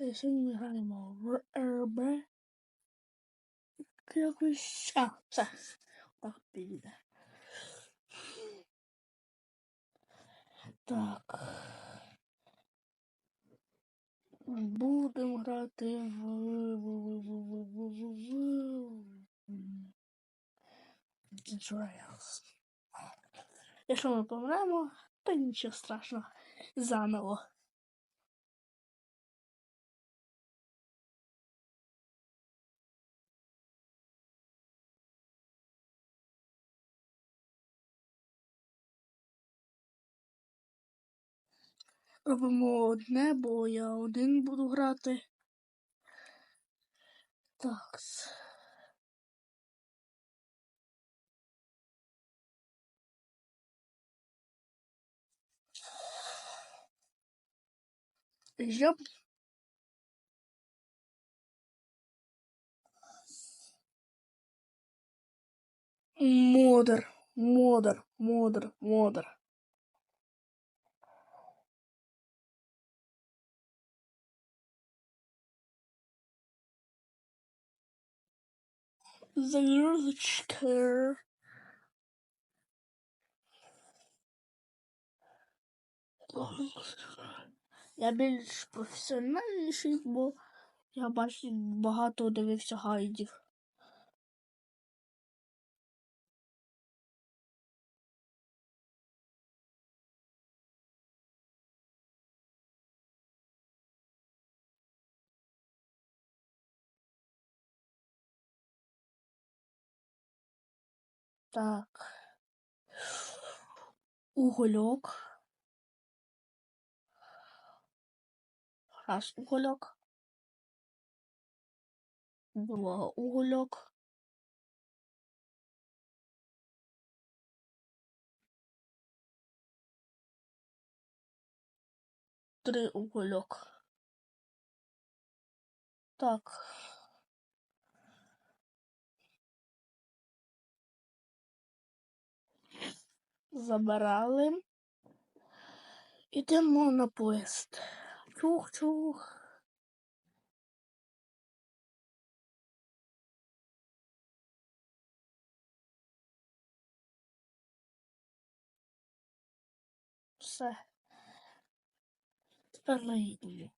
Сьогодні ми граємо в РБ. Якось. А, все. Так от. Так. Будемо грати в. Trails. Якщо ми помремо, то нічого страшного. Заново. Робимо одне, бо я один буду грати. Так. Жеп. Модер, модер, модер, модер. Загрузочка. Я більш професіональніший, бо я бачу багато дивився гайдів. Так. Угольок. Раз угольок. Два угольок. Три угольок. Так. Забирали. Ідемо на поїзд. Чух-чух. Все. Тепер ми їдемо.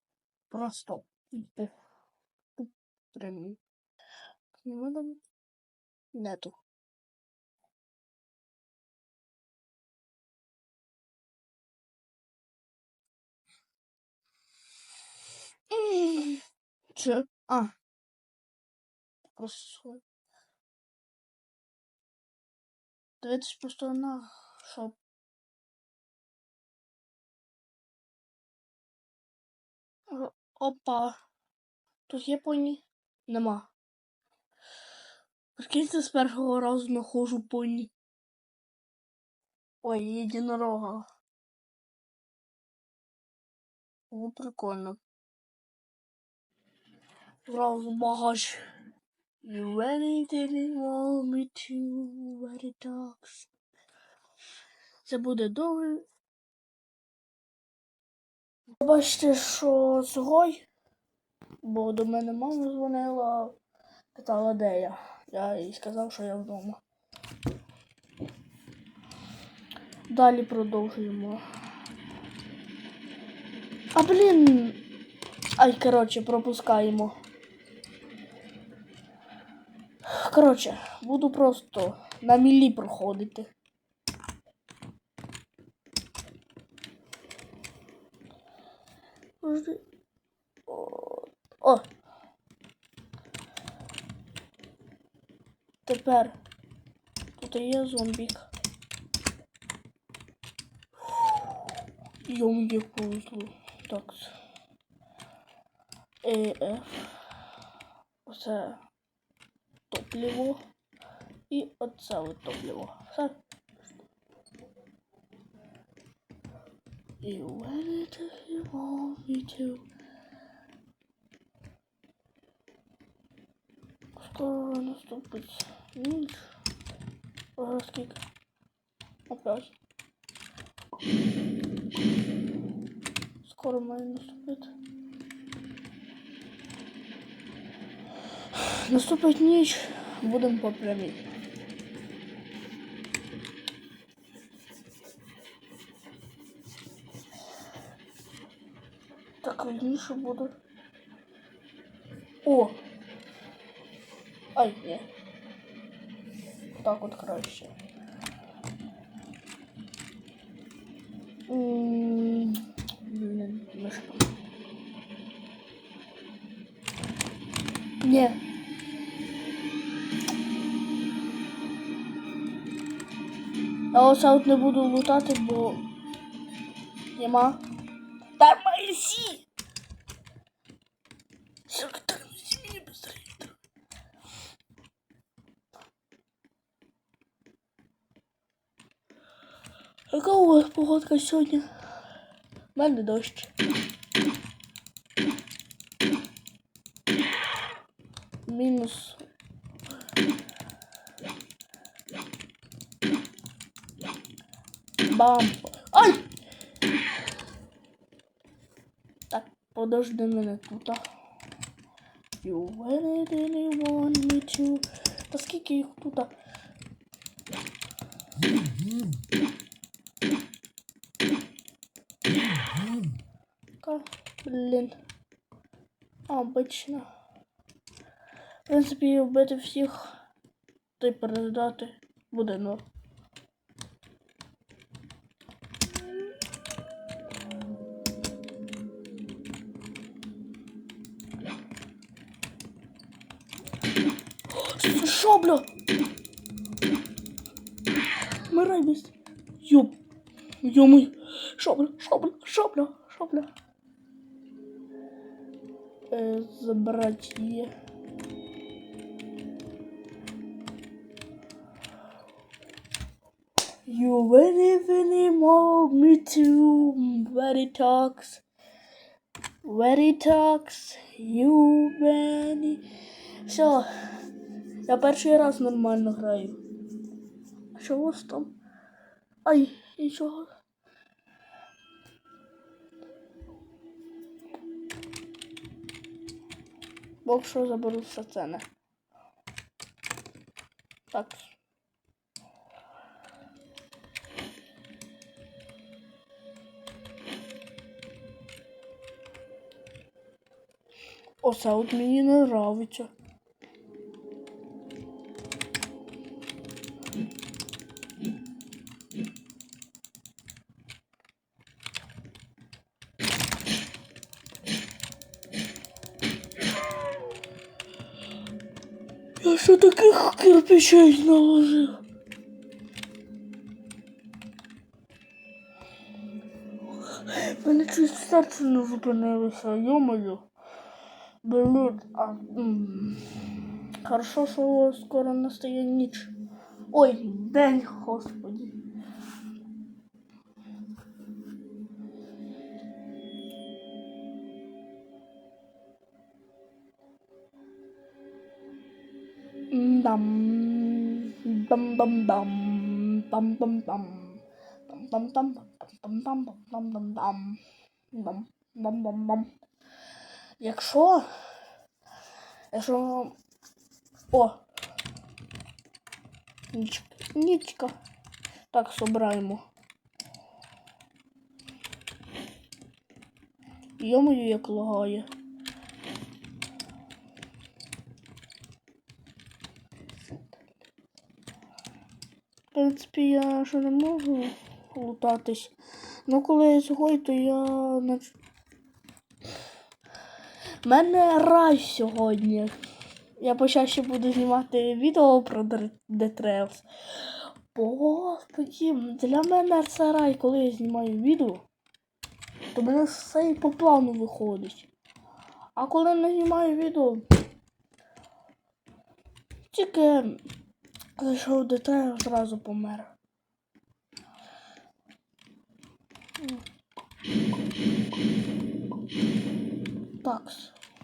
Просто йти. Прямі. Нема там Че? А. Просто. Дивитись просто на шоп. Опа. Тут є поні? Нема. Прикиньте, з першого разу знаходжу поні. Ой, єдинорога. О, прикольно. Багаж. You to want me to ready talks. Це буде довго. Бачите, що сьогодні, бо до мене мама дзвонила, питала, де я. Я їй сказав, що я вдома. Далі продовжуємо. А блін. Ай, коротше, пропускаємо. Коротше, буду просто на мілі проходити. О. Тепер тут є зомбік. Йому є повезло. Так. ЕФ. Оце топливо. І оце от топливо. Все. І when it you want me to. Скоро наступить ніч. Ага, скільки? Опять. Скоро має наступити. Наступить ніч, будем поправить. Так, нишу буду. О! Ай, нет. Так вот краще. М-м-м. Блин, мышка. Не. А ось от не буду лутати, бо нема. Секретарь, неси меня. Яка у вас погодка сьогодні? У мене дощ. Мінус. Бам. Ай! Так, подожди мене тут. You really, really want me to... Та скільки їх тут? блін. Обично. В принципі, вбити всіх та й передати буде норм. Шобля! Мирай без. Ёб. Ё-моё. Шобля, шобля, шобля, шобля. Э, забрать ее. You very, very more me too. Very talks. Very talks. You very. Все. Я перший раз нормально граю. А що у вас там? Ай, нічого. Бог що заберу все це не. Так. Оце от мені не нравиться. Я що таких кирпичей наложив? Мене чуть серце не зупинилося, йомою. Блін, а... м. Хорошо, що скоро настає ніч. Ой, день, господи. Дам, дам, дам, дам, дам, дам, дам, дам, дам, дам, дам, дам, дам, дам, дам, дам, дам. Якщо, якщо, о, нічка, нічка, так, собираємо. Йомою, як лагає. Принципі, я ще не можу лутатись. Ну, коли я згой, то я. У мене рай сьогодні. Я почаще буду знімати відео про Trails. Господи, для мене це рай, коли я знімаю відео, то мене все і по плану виходить. А коли не знімаю відео, тільки зайшов тебе, зразу помер. Так,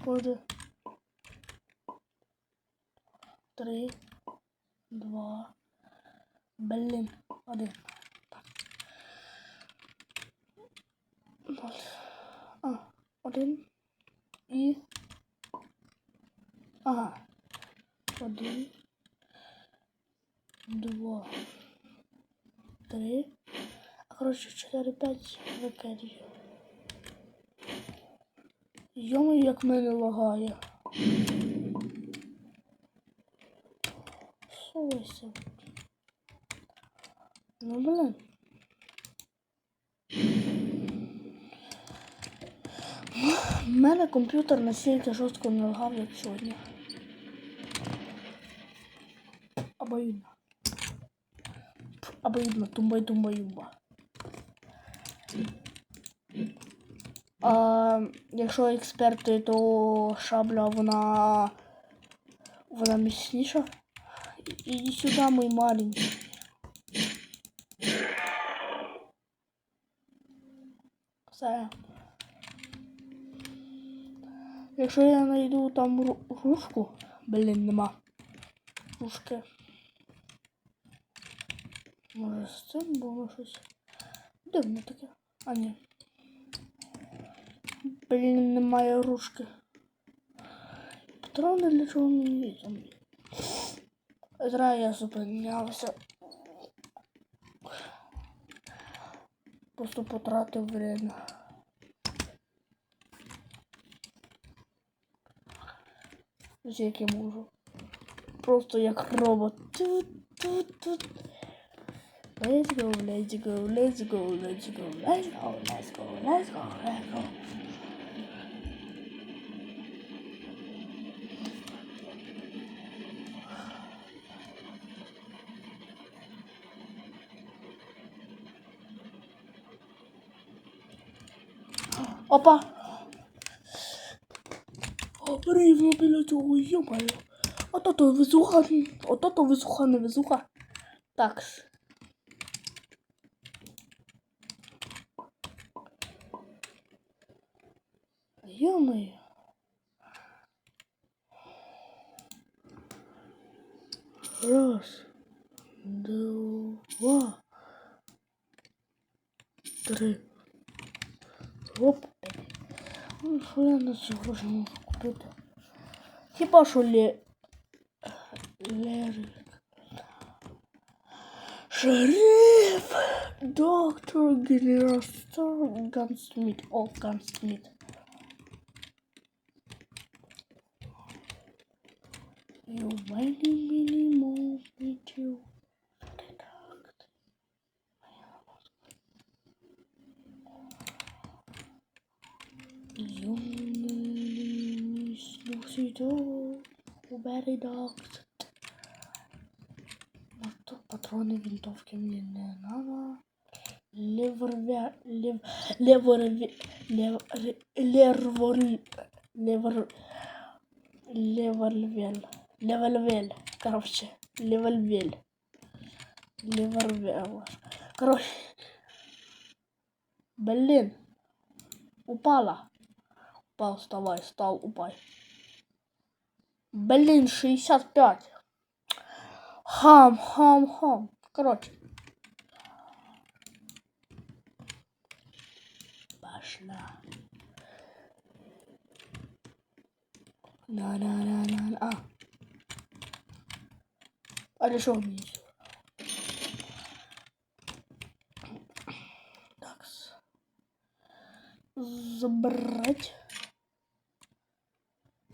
ходи. Три, два, блін, один. Так. А, один. І. Ага. Один. Два. Три. А чотири, п'ять викидів. Йому як мене лагає. Сойся. Ну блин. У мене комп'ютер настільки жорстко не лагав, як сьогодні. Обоюдно. Пф, Обоюдно, тумбай тумба юмба. А якщо експерти, то шабля вона. Вона міцніша. Іди сюди, мій маленький. Все. Якщо я знайду там ру- ружку, блін, нема. Ружки. Може з цим було щось. Дивно таке. А ні. Блін, немає ружки. Патрони для чого мені там? Зра я зупинявся. Просто потратив время. Як я можу. Просто як робот. Тут-тут-тут. Let's go, let's go, let's go, let's go, let's go, let's go, let's go, let's go. Opa! Rywo wyleciało, jumalo. Oto to wysłucha, oto to wysłuchane wysłucha. Taks. Три. Оп. Ну, що я на цього ж можу купити? Хіба що лє... Лерик. Шериф! Доктор Генерастор Гансміт. О, Гансмит. Патроны винтовки мне не надо. Леворвя... Лев... Леворве... Лев... Лервор... Левор... Левольвель. Левольвель. Короче, левольвель. Леворвель. Короче. Блин. Упала. Упал, вставай, встал, упай. Блин, 65. Хам, хам, хам. Короче. Пошла. На, на, на, на, на. А. А для чого мені? сюди? Такс. Забрать.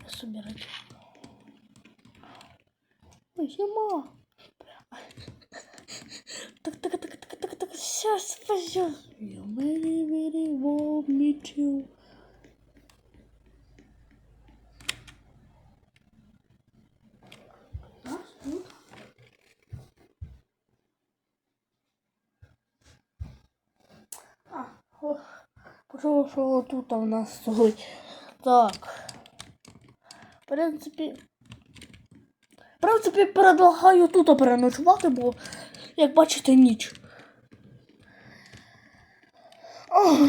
Собирать. Ой, зима. Так, так, так, так, так, так, сейчас, пожалуйста. You very, very want me to. Що тут у нас стоїть. Так. В принципі. В принципі, предлагаю тут переночувати, бо, як бачите, ніч. Ох.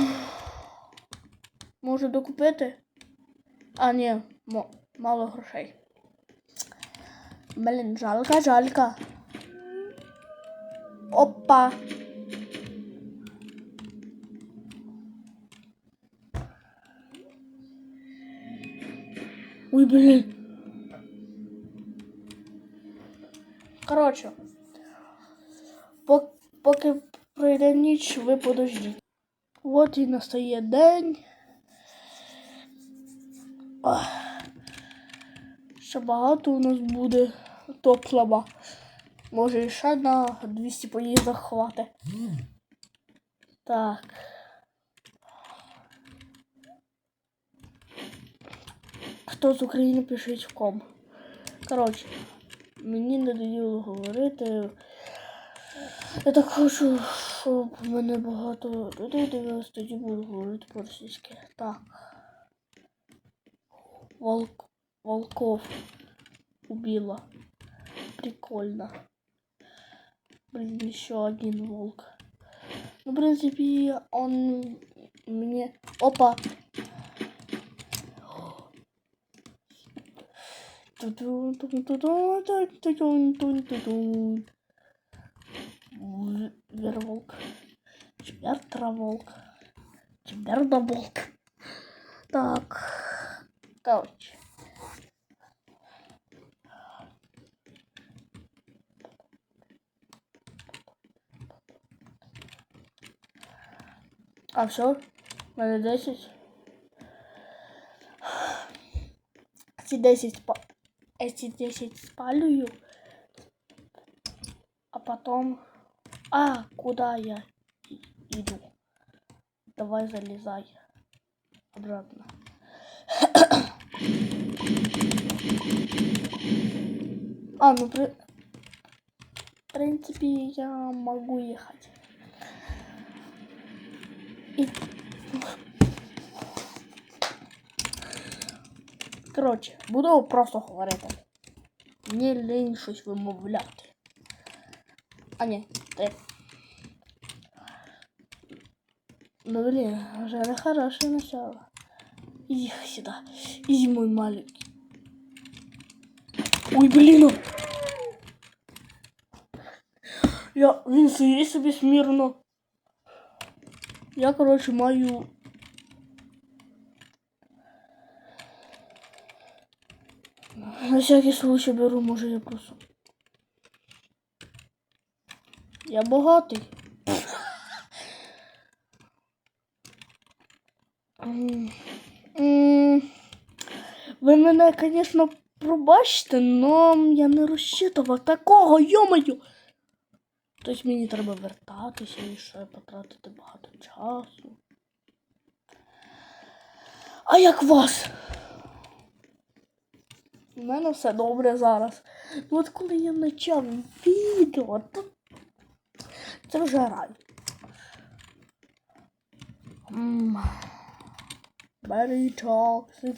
Може докупити? А, ні, мало грошей. Блін, жалко, жалко. Опа. Ой, блін. Коротше, пок- поки пройде ніч, ви подождіть. От і настає день. Ще багато у нас буде топлива. Може і ще на 200 поїздок хватить. Так. Хто з України пишіть в ком. Коротше, мені не надоїло говорити. Я так хочу, щоб мене багато людей дивилось, тоді буду говорити по-російськи. Так. Волк... Волков убила. Прикольно. Блин, еще один волк. Ну, в принципе, он мне... Опа! Верволк. Чембер траволк. Чембер волк. Так. Короче. А все? Надо 10? Эти 10 по... Эти 10 спалю. А потом... А, куда я иду? Давай залезай. Обратно. А, ну при... В принципе, я могу ехать. І... Коротше, буду просто говорити. Мені лінь щось вимовляти. А ні, ти. Ну блин, уже на хорошее начало. Иди сюда. Иди, мой маленький. Ой, блин. Я, він сидить собі смірно. Я, короче, маю. На всякий случай беру, може я просто. Я м, Ви мене, звісно, пробачте, но я не розчитував такого, йомаю. Тобто мені треба вертатися і ще потратити багато часу. А як вас? У мене все добре зараз. Ну от коли я почав відео, то це вже рай. Very toxic.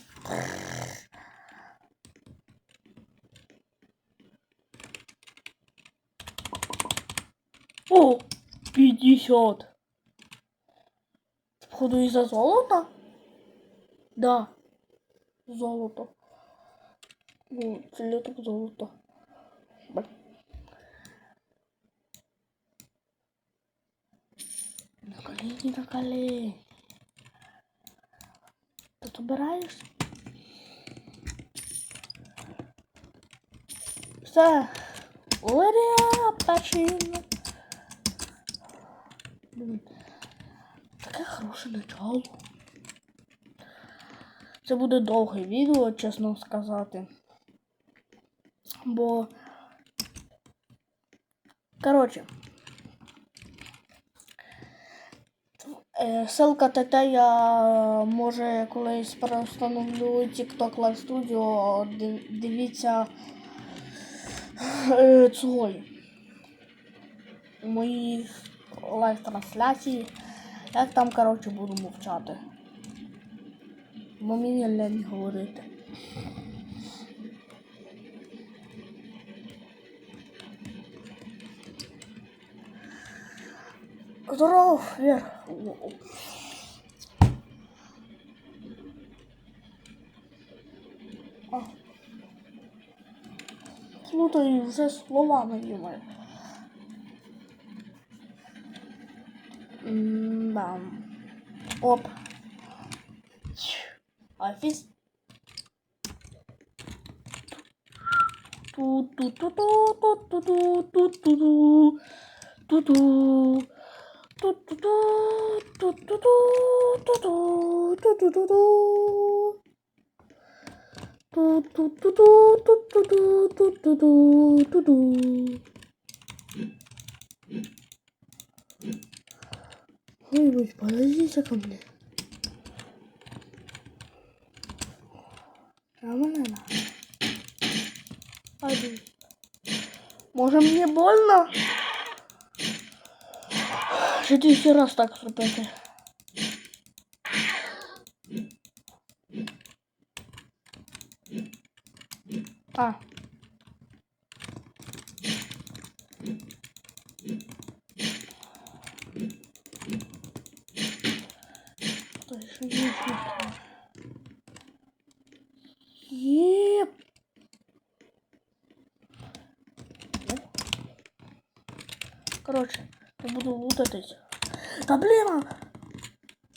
О, 50. Походу из-за золота? Да. Золото. Ну, филеток золото. Блин. На колени, на колени. Тут убираешь? Все. Ура, почину. Блін, Таке хороше начало. Це буде довге відео, чесно сказати. Бо. Коротше. Ссылка ТТ я може колись перестановлю TikTok Live Studio. Дивіться е, цього. Мої лайв-трансляції. Як там, коротше, буду мовчати. Бо мені лень говорити. Здорово, вверх. А. Ну, Слутаю уже слова наїмаю. Да. Оп. А Офис. Ту-ту-ту-ту-ту-ту-ту-ту-ту. Ой, подождите ко мне. Романа. Один. Може мені больно? Ще ти ще раз так зробити. А. Та що є ще? Єп. Короче, я буду лутатись. Та блін! а!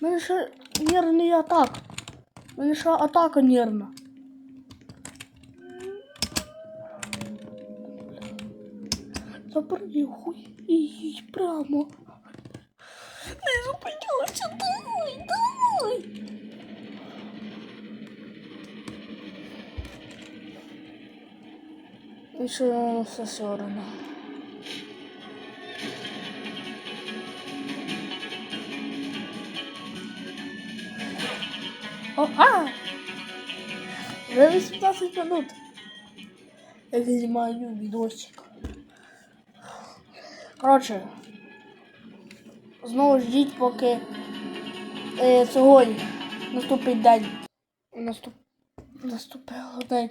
В мене ще нервний атак. Мене ще атака нервна. Запрыгуй і їдь прямо. Не зупиняйся, давай, давай. І ще все все одно. О, а! Вже 18 минут. Я знімаю відосик. Коротше, знову ждіть, поки е, сьогодні наступить день. Наступ... Наступив день.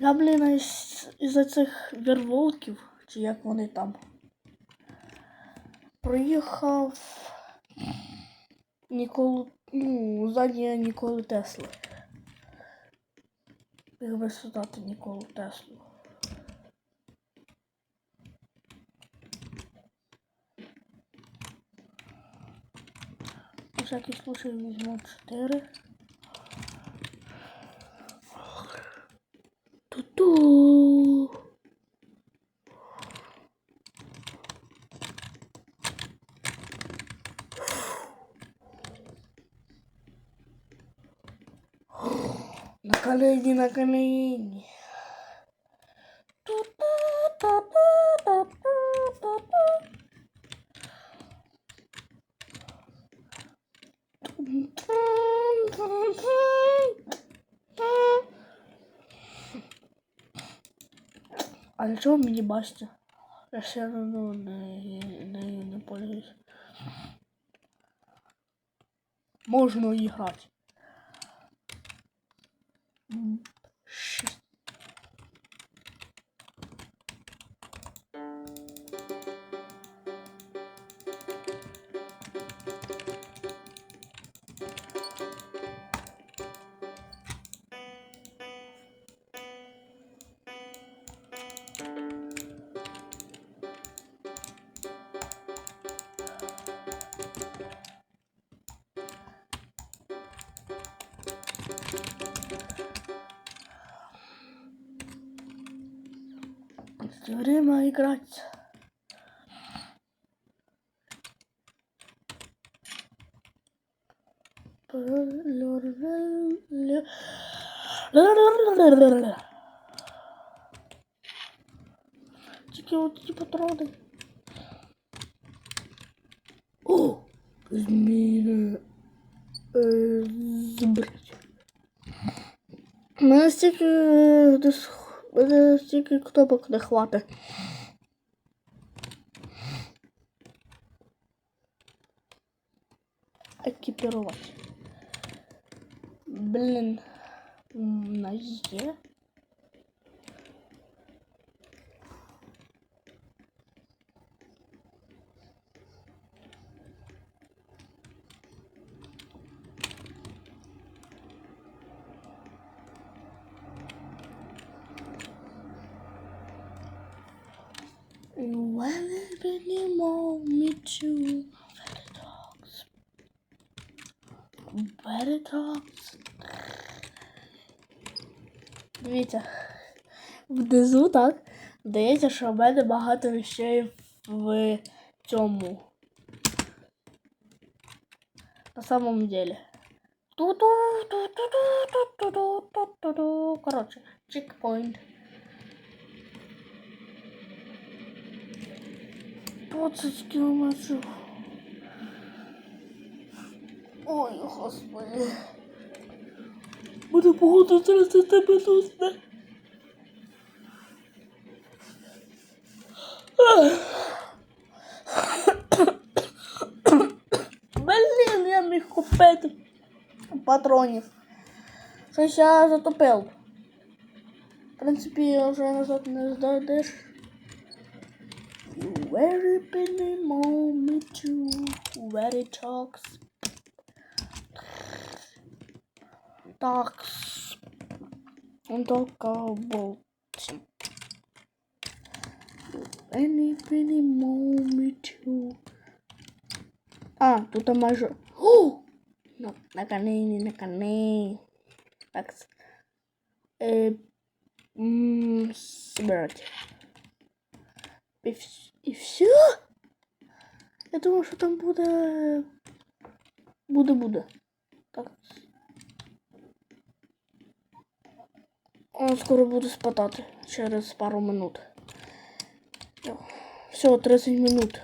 Я, блін, із- із-за цих верволків, чи як вони там. Приїхав Ніколу, ну, создание Николы Теслы. Первое создание Николы Теслу. Всякий случай возьму 4. На колени, на колени. А для чего мини басти? Я все равно не, не, не пользуюсь. Можно играть. 嗯是。Играть. Тільки от ті патрони. О! Зміни. Збрить. Мене стільки мене стільки кнопок не хватить. Екіпірувати. Блін. М, На є. When it really want me to Беретракс. Дивіться. Внизу так. Здається, що в мене багато речей в цьому. На самом деле. Короче, чекпоинт. Поцечки у нас. Ой, господи. Буде погода 30 минут. не? Блін, я міг купити патронів. Щось я затопив. В принципі, вже назад не здадеш. Very penny moment to very talks. Docs. Então Undockable. Any penny moment momento, Ah, tu tá mais. Oh! Não, na canene, na Tox. É. Hum. Bird. И все? Я думал, что там Buda, Buda. Tox. Так, скоро буде спадати через пару минут. Все, 30 минут.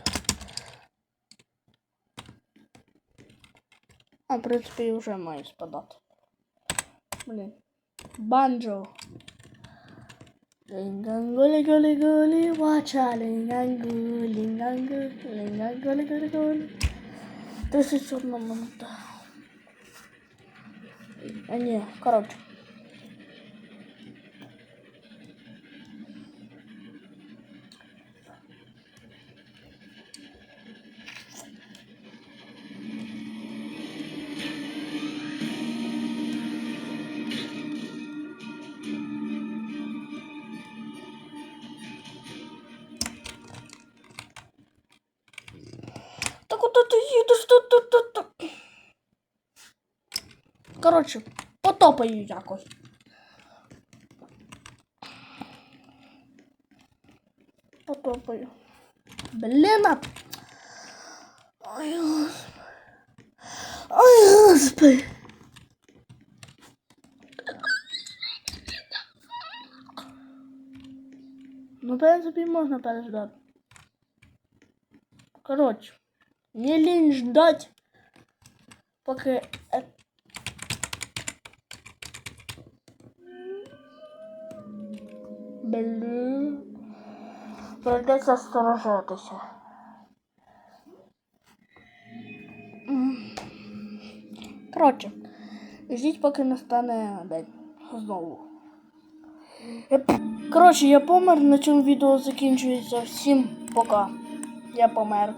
А, в принципі, вже має спадати. Блін. Банджо. Лінгангулі гулі гулі вача лінгангу, лінгангу, лінгангулі гулі гулі. 31 минута. А ні, коротше. Потопаю якось. Потопаю. Блін. а- Ой, господи. Ой, господи. Ну, в принципі, можна переждати. Короче, не лень ждать, пока... э- Блин. Придеться сторожитися. Коротше, ждіть, поки настане день. Знову. Коротше, я помер, на цьому відео закінчується. Всім пока. Я помер.